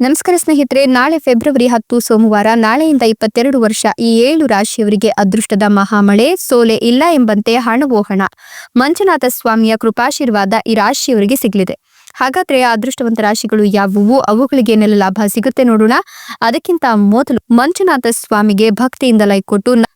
ನಮಸ್ಕಾರ ಸ್ನೇಹಿತರೆ, ನಾಳೆ ಫೆಬ್ರವರಿ ಹತ್ತು ಸೋಮವಾರ, ನಾಳೆಯಿಂದ ಇಪ್ಪತ್ತೆರಡು ವರ್ಷ ಈ ಏಳು ರಾಶಿಯವರಿಗೆ ಅದೃಷ್ಟದ ಮಹಾಮಳೆ, ಸೋಲೆ ಇಲ್ಲ ಎಂಬಂತೆ ಹಣವೋ ಹಣ ಮಂಜುನಾಥ ಸ್ವಾಮಿಯ ಕೃಪಾಶೀರ್ವಾದ ಈ ರಾಶಿಯವರಿಗೆ ಸಿಗಲಿದೆ. ಹಾಗಾದ್ರೆ ಅದೃಷ್ಟವಂತ ರಾಶಿಗಳು ಯಾವುವು? ಅವುಗಳಿಗೆ ಏನೆಲ್ಲ ಲಾಭ ಸಿಗುತ್ತೆ ನೋಡೋಣ. ಅದಕ್ಕಿಂತ ಮೊದಲು ಮಂಜುನಾಥ ಸ್ವಾಮಿಗೆ ಭಕ್ತಿಯಿಂದ ಲೈಕ್ ಕೊಟ್ಟು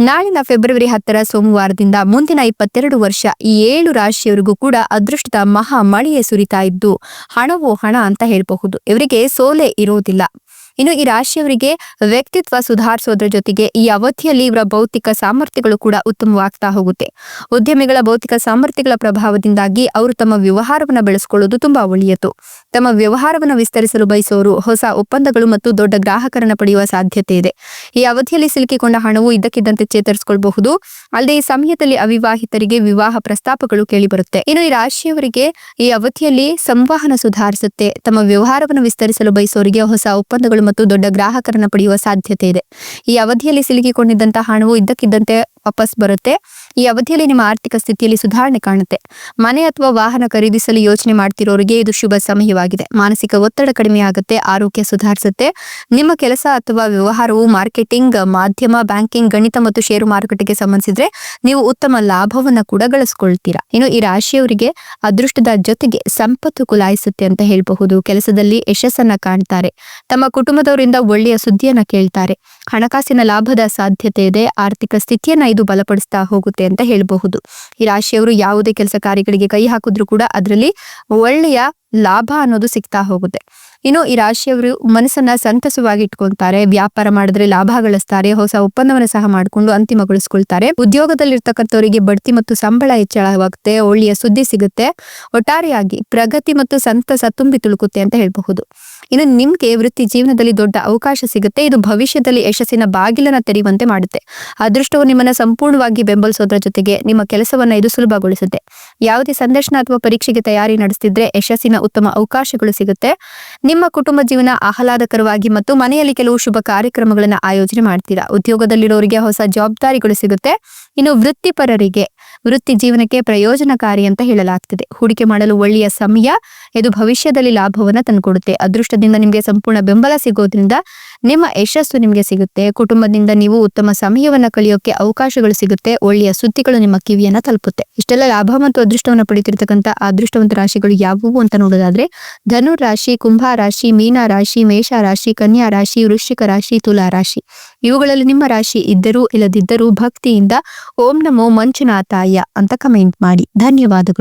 ನಾಳಿನ ಫೆಬ್ರವರಿ ಹತ್ತರ ಸೋಮವಾರದಿಂದ ಮುಂದಿನ ಇಪ್ಪತ್ತೆರಡು ವರ್ಷ ಈ ಏಳು ರಾಶಿಯವರಿಗೂ ಕೂಡ ಅದೃಷ್ಟದ ಮಹಾ ಮಳೆಯೇ ಸುರಿತಾ ಇದ್ದು ಹಣವೋ ಹಣ ಅಂತ ಹೇಳಬಹುದು. ಇವರಿಗೆ ಸೋಲೆ ಇರೋದಿಲ್ಲ. ಇನ್ನು ಈ ರಾಶಿಯವರಿಗೆ ವ್ಯಕ್ತಿತ್ವ ಸುಧಾರಿಸೋದ್ರ ಜೊತೆಗೆ ಈ ಅವಧಿಯಲ್ಲಿ ಇವರ ಭೌತಿಕ ಸಾಮರ್ಥ್ಯಗಳು ಕೂಡ ಉತ್ತಮವಾಗ್ತಾ ಹೋಗುತ್ತೆ. ಉದ್ಯಮಿಗಳ ಭೌತಿಕ ಸಾಮರ್ಥ್ಯಗಳ ಪ್ರಭಾವದಿಂದಾಗಿ ಅವರು ತಮ್ಮ ವ್ಯವಹಾರವನ್ನ ಬೆಳೆಸಿಕೊಳ್ಳೋದು ತುಂಬಾ ಒಳ್ಳೆಯದು. ತಮ್ಮ ವ್ಯವಹಾರವನ್ನು ವಿಸ್ತರಿಸಲು ಬಯಸೋರು, ಹೊಸ ಒಪ್ಪಂದಗಳು ಮತ್ತು ದೊಡ್ಡ ಗ್ರಾಹಕರನ್ನ ಪಡೆಯುವ ಸಾಧ್ಯತೆ ಇದೆ. ಈ ಅವಧಿಯಲ್ಲಿ ಸಿಲುಕಿಕೊಂಡ ಹಣವು ಇದ್ದಕ್ಕಿದ್ದಂತೆ ಚೇತರಿಸಿಕೊಳ್ಳಬಹುದು ಅಲ್ಲದೆ ಈ ಸಮಯದಲ್ಲಿ ಅವಿವಾಹಿತರಿಗೆ ವಿವಾಹ ಪ್ರಸ್ತಾಪಗಳು ಕೇಳಿಬರುತ್ತೆ. ಇನ್ನು ಈ ರಾಶಿಯವರಿಗೆ ಈ ಅವಧಿಯಲ್ಲಿ ಸಂವಹನ ಸುಧಾರಿಸುತ್ತೆ. ತಮ್ಮ ವ್ಯವಹಾರವನ್ನು ವಿಸ್ತರಿಸಲು ಬಯಸೋರಿಗೆ ಹೊಸ ಒಪ್ಪಂದಗಳು ಮತ್ತು ದೊಡ್ಡ ಗ್ರಾಹಕರನ್ನು ಪಡೆಯುವ ಸಾಧ್ಯತೆ ಇದೆ. ಈ ಅವಧಿಯಲ್ಲಿ ಸಿಲುಕಿಕೊಂಡಿದ್ದಂತಹ ಹಣವು ಇದ್ದಕ್ಕಿದ್ದಂತೆ ವಾಪಸ್ ಬರುತ್ತೆ. ಈ ಅವಧಿಯಲ್ಲಿ ನಿಮ್ಮ ಆರ್ಥಿಕ ಸ್ಥಿತಿಯಲ್ಲಿ ಸುಧಾರಣೆ ಕಾಣುತ್ತೆ. ಮನೆ ಅಥವಾ ವಾಹನ ಖರೀದಿಸಲು ಯೋಚನೆ ಮಾಡ್ತಿರೋರಿಗೆ ಇದು ಶುಭ ಸಮಯವಾಗಿದೆ. ಮಾನಸಿಕ ಒತ್ತಡ ಕಡಿಮೆಯಾಗುತ್ತೆ ಆರೋಗ್ಯ ಸುಧಾರಿಸುತ್ತೆ. ನಿಮ್ಮ ಕೆಲಸ ಅಥವಾ ವ್ಯವಹಾರವು ಮಾರ್ಕೆಟಿಂಗ್, ಮಾಧ್ಯಮ, ಬ್ಯಾಂಕಿಂಗ್, ಗಣಿತ ಮತ್ತು ಷೇರು ಮಾರುಕಟ್ಟೆಗೆ ಸಂಬಂಧಿಸಿದ್ರೆ ನೀವು ಉತ್ತಮ ಲಾಭವನ್ನ ಕೂಡ ಗಳಿಸ್ಕೊಳ್ತೀರಾ. ಇನ್ನು ಈ ರಾಶಿಯವರಿಗೆ ಅದೃಷ್ಟದ ಜೊತೆಗೆ ಸಂಪತ್ತು ಕುಲಾಯಿಸುತ್ತೆ ಅಂತ ಹೇಳಬಹುದು. ಕೆಲಸದಲ್ಲಿ ಯಶಸ್ಸನ್ನ ಕಾಣ್ತಾರೆ. ತಮ್ಮ ಕುಟುಂಬದವರಿಂದ ಒಳ್ಳೆಯ ಸುದ್ದಿಯನ್ನ ಕೇಳ್ತಾರೆ. ಹಣಕಾಸಿನ ಲಾಭದ ಸಾಧ್ಯತೆ ಇದೆ, ಆರ್ಥಿಕ ಸ್ಥಿತಿಯನ್ನ ಇದು ಬಲಪಡಿಸ್ತಾ ಹೋಗುತ್ತೆ ಅಂತ ಹೇಳಬಹುದು. ಈ ರಾಶಿಯವರು ಯಾವುದೇ ಕೆಲಸ ಕಾರ್ಯಗಳಿಗೆ ಕೈ ಹಾಕಿದ್ರು ಕೂಡ ಅದರಲ್ಲಿ ಒಳ್ಳೆಯ ಲಾಭ ಅನ್ನೋದು ಸಿಗ್ತಾ ಹೋಗುತ್ತೆ. ಇನ್ನು ಈ ರಾಶಿಯವರು ಮನಸ್ಸನ್ನ ಸಂತಸವಾಗಿ ಇಟ್ಕೊಳ್ತಾರೆ ವ್ಯಾಪಾರ ಮಾಡಿದ್ರೆ ಲಾಭ ಗಳಿಸ್ತಾರೆ, ಹೊಸ ಒಪ್ಪಂದವನ್ನ ಸಹ ಮಾಡಿಕೊಂಡು ಅಂತಿಮಗೊಳಿಸ್ಕೊಳ್ತಾರೆ ಉದ್ಯೋಗದಲ್ಲಿರ್ತಕ್ಕಂಥವರಿಗೆ ಬಡ್ತಿ ಮತ್ತು ಸಂಬಳ ಹೆಚ್ಚಳವಾಗುತ್ತೆ, ಒಳ್ಳೆಯ ಸುದ್ದಿ ಸಿಗುತ್ತೆ, ಒಟ್ಟಾರೆಯಾಗಿ ಪ್ರಗತಿ ಮತ್ತು ಸಂತಸ ತುಂಬಿ ತುಳುಕುತ್ತೆ ಅಂತ ಹೇಳಬಹುದು. ಇನ್ನು ನಿಮ್ಗೆ ವೃತ್ತಿ ಜೀವನದಲ್ಲಿ ದೊಡ್ಡ ಅವಕಾಶ ಸಿಗುತ್ತೆ, ಇದು ಭವಿಷ್ಯದಲ್ಲಿ ಯಶಸ್ಸಿನ ಬಾಗಿಲನ್ನ ತೆರೆಯುವಂತೆ ಮಾಡುತ್ತೆ. ಅದೃಷ್ಟವು ನಿಮ್ಮನ್ನ ಸಂಪೂರ್ಣವಾಗಿ ಬೆಂಬಲಿಸೋದ್ರ ಜೊತೆಗೆ ನಿಮ್ಮ ಕೆಲಸವನ್ನ ಇದು ಸುಲಭಗೊಳಿಸುತ್ತೆ. ಯಾವುದೇ ಸಂದರ್ಶನ ಅಥವಾ ಪರೀಕ್ಷೆಗೆ ತಯಾರಿ ನಡೆಸ್ತಿದ್ರೆ ಯಶಸ್ಸಿನ ಉತ್ತಮ ಅವಕಾಶಗಳು ಸಿಗುತ್ತೆ. ನಿಮ್ಮ ಕುಟುಂಬ ಜೀವನ ಆಹ್ಲಾದಕರವಾಗಿ ಮತ್ತು ಮನೆಯಲ್ಲಿ ಕೆಲವು ಶುಭ ಕಾರ್ಯಕ್ರಮಗಳನ್ನು ಆಯೋಜನೆ ಮಾಡ್ತೀರಾ? ಉದ್ಯೋಗದಲ್ಲಿರೋರಿಗೆ ಹೊಸ ಜವಾಬ್ದಾರಿಗಳು ಸಿಗುತ್ತೆ. ಇನ್ನು ವೃತ್ತಿಪರರಿಗೆ ವೃತ್ತಿ ಜೀವನಕ್ಕೆ ಪ್ರಯೋಜನಕಾರಿ ಅಂತ ಹೇಳಲಾಗ್ತದೆ. ಹೂಡಿಕೆ ಮಾಡಲು ಒಳ್ಳೆಯ ಸಮಯ, ಇದು ಭವಿಷ್ಯದಲ್ಲಿ ಲಾಭವನ್ನ ತಂದುಕೊಡುತ್ತೆ. ಅದೃಷ್ಟದಿಂದ ನಿಮಗೆ ಸಂಪೂರ್ಣ ಬೆಂಬಲ ಸಿಗೋದ್ರಿಂದ ನಿಮ್ಮ ಯಶಸ್ಸು ನಿಮಗೆ ಸಿಗುತ್ತೆ. ಕುಟುಂಬದಿಂದ ನೀವು ಉತ್ತಮ ಸಮಯವನ್ನ ಕಳೆಯೋಕೆ ಅವಕಾಶಗಳು ಸಿಗುತ್ತೆ. ಒಳ್ಳೆಯ ಸುದ್ದಿಗಳು ನಿಮ್ಮ ಕಿವಿಯನ್ನ ತಲುಪುತ್ತೆ. ಇಷ್ಟೆಲ್ಲ ಲಾಭ ಮತ್ತು ಅದೃಷ್ಟವನ್ನ ಪಡೆಯುತ್ತಿರ್ತಕ್ಕಂಥ ಅದೃಷ್ಟವಂತ ರಾಶಿಗಳು ಯಾವುವು ಅಂತ ನೋಡೋದಾದ್ರೆ, ಧನು ರಾಶಿ, ಕುಂಭ ರಾಶಿ, ಮೀನ ರಾಶಿ, ಮೇಷ ರಾಶಿ, ಕನ್ಯಾ ರಾಶಿ, ವೃಶ್ಚಿಕ ರಾಶಿ, ತುಲಾ ರಾಶಿ. ಇವುಗಳಲ್ಲಿ ನಿಮ್ಮ ರಾಶಿ ಇದ್ದರೂ ಇಲ್ಲದಿದ್ದರೂ ಭಕ್ತಿಯಿಂದ ಓಂ ನಮೋ ಮಂಜುನಾಥಾಯ ಅಂತ ಕಮೆಂಟ್ ಮಾಡಿ. ಧನ್ಯವಾದಗಳು.